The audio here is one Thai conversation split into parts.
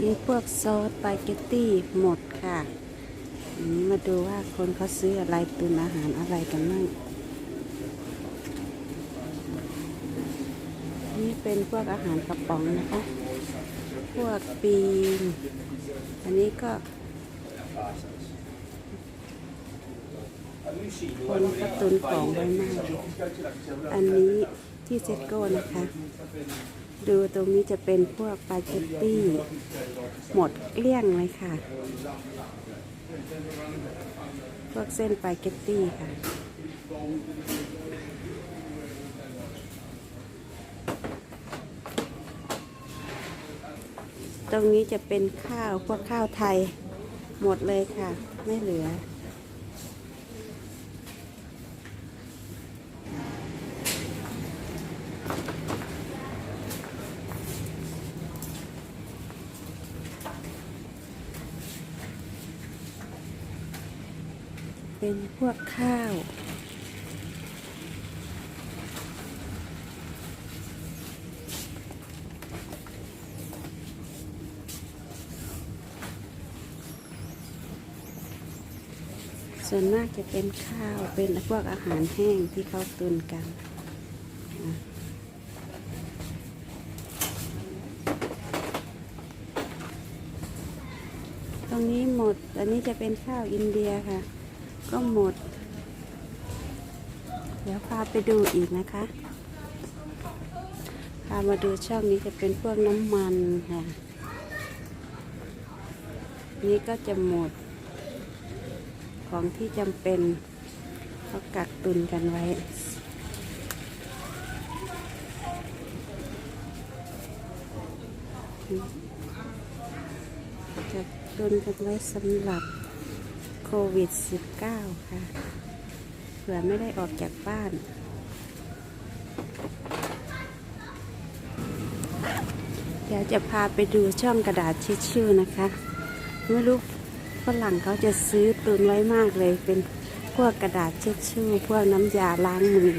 นี่พวกซอสปาเกตตี้หมดค่ะนี้มาดูว่าคนเขาซื้ออะไรตุนอาหารอะไรกันบ้างนี่เป็นพวกอาหารกระป๋องนะคะ พวกปีนอันนี้ก็ คนก็ตุนของไว้มาก อันนี้ที่เซตโก้นะคะ ดูตรงนี้จะเป็นพวกปาเกตตี้ หมดเกลี้ยงเลยค่ะ พวกเส้นปาเกตตี้ค่ะ ตรงนี้จะเป็นข้าวพวกข้าวไทย หมดเลยค่ะ ไม่เหลือ เป็นพวกข้าว ส่วนมากจะเป็นข้าวเป็นพวกอาหารแห้งที่เขาตุนกันตรงนี้หมด อันนี้จะเป็นข้าวอินเดียค่ะ ก็หมด เดี๋ยวพาไปดูอีกนะคะ พามาดูช่องนี้จะเป็นพวกน้ำมันค่ะ นี่ก็จะหมด ของที่จำเป็นเขากักตุนกันไว้กักตุนกันไว้สำหรับ วิด -19 ค่ะ เผื่อไม่ได้ออกจากบ้าน เดี๋ยวจะพาไปดูช่องกระดาษทิชชู่นะคะ ไม่รู้ฝรั่งเขาจะซื้อตุนไว้มากเลย เป็นพวกกระดาษเช็ดชู่ พวกน้ำยาล้างมือ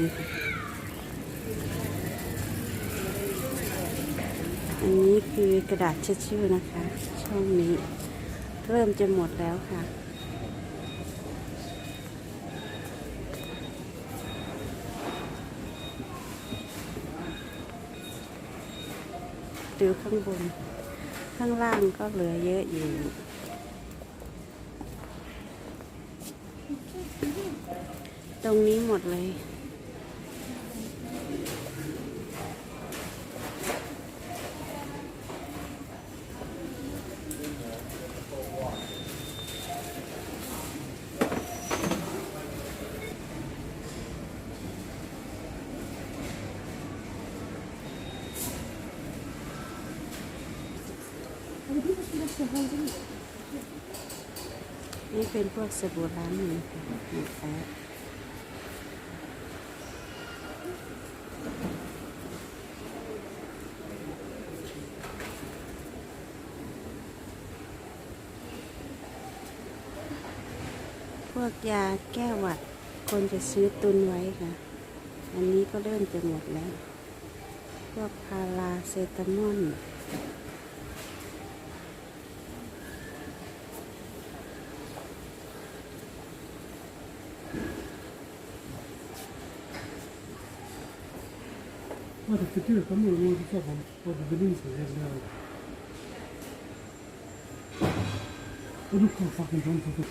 อันนี้คือกระดาษเช็ดชู่นะคะ ช่องนี้เริ่มจะหมดแล้วค่ะ ดูข้างบน ข้างล่างก็เหลือเยอะอยู่ตรงนี้หมดเลย นี่เป็นพวกสบู่ล้างมือค่ะนี่ค่ะพวกยาแก้หวัดคนจะซื้อตุนไว้ค่ะ อันนี้ก็เริ่มจะหมดแล้ว พวกพาราเซตามอล Надо 4, по-моему, его лица под Белинска, я знаю. What a cool fucking drone for this.